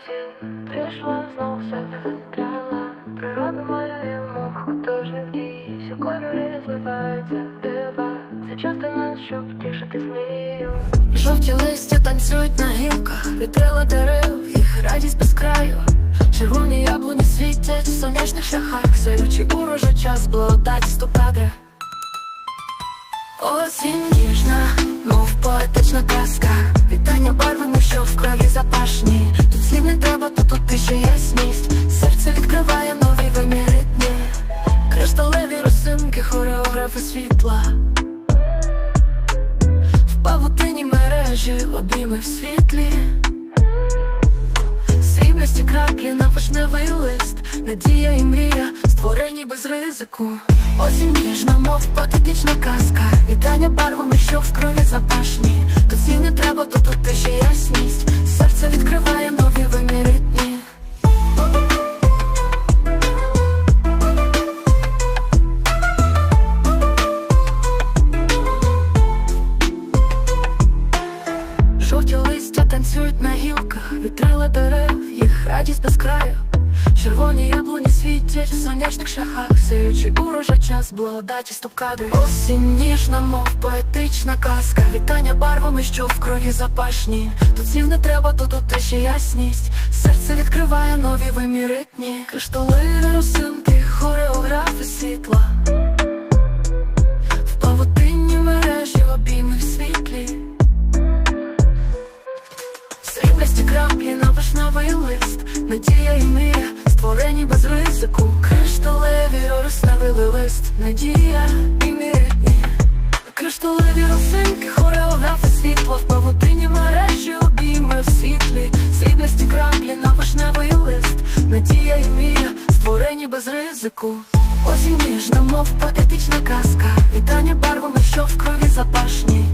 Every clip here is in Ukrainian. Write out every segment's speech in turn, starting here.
осінь прийшла знов себе зустріла Природа малює мов художник дій Всі кольори зливаються в дива Це час нас, щоб тішити змію Жовті листя танцюють на гілках, вітрила дерев, їх радість без краю. Червоні яблуні світять в сонячних шляхах, Сяючий урожай час благодаті стукати. Осінь ніжна, мов поетична казка. Вітання барвами, що в крові запашні. Слів не треба, тут тут тиша ясність. Серце відкриває нові виміри дні. Кришталеві росинки, хореографи світла. В павутині мережі, обійми в світлі. Сріблясті краплі на вишневий лист, надія і мрія, створені без ризику. Осінь ніжна, мов патетична казка. Вітання барвами, що в крові запашні. Вітрила дерев, їх радість без краю. Червоні яблуні світять в сонячних шахах, сіючи урожай час благодаті стопкади. Осінь ніжна, мов поетична казка. Вітання барвами, що в крові запашні. Тут слів не треба, тут тиша ясність. Серце відкриває нові виміри дні. Кришталеві росинки, хореографи світла. Краплі на вишневий лист, надія і мрія, створені без ризику, кришталеві розставили лист, надія і мрія. Кришталеві росинки, хореографи світла в павутині мережі обійми в світлі, сріблясті краплі на вишневий лист, надія і мрія, створені без ризику. Осінь ніжна, мов поетична казка, вітання барвами, що в крові запашні.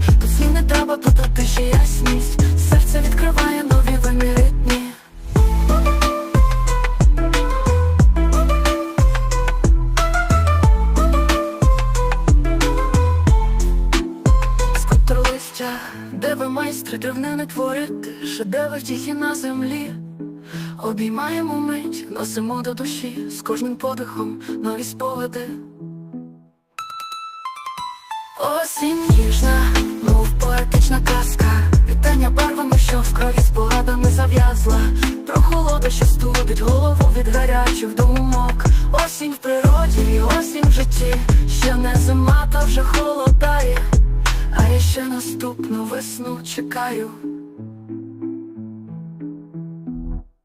Ви майстри древнини творити, шедевр тільки на землі. Обіймаємо мить, носимо до душі, з кожним подихом нові спогади. Осінь ніжна, мов поетична казка. Вітання барвами, що в крові спогадами зав'язла. Прохолода, що студить голову від гарячих думок. Осінь в природі, осінь в житті. Ще не зима, та вже холодає. Ще наступну весну чекаю.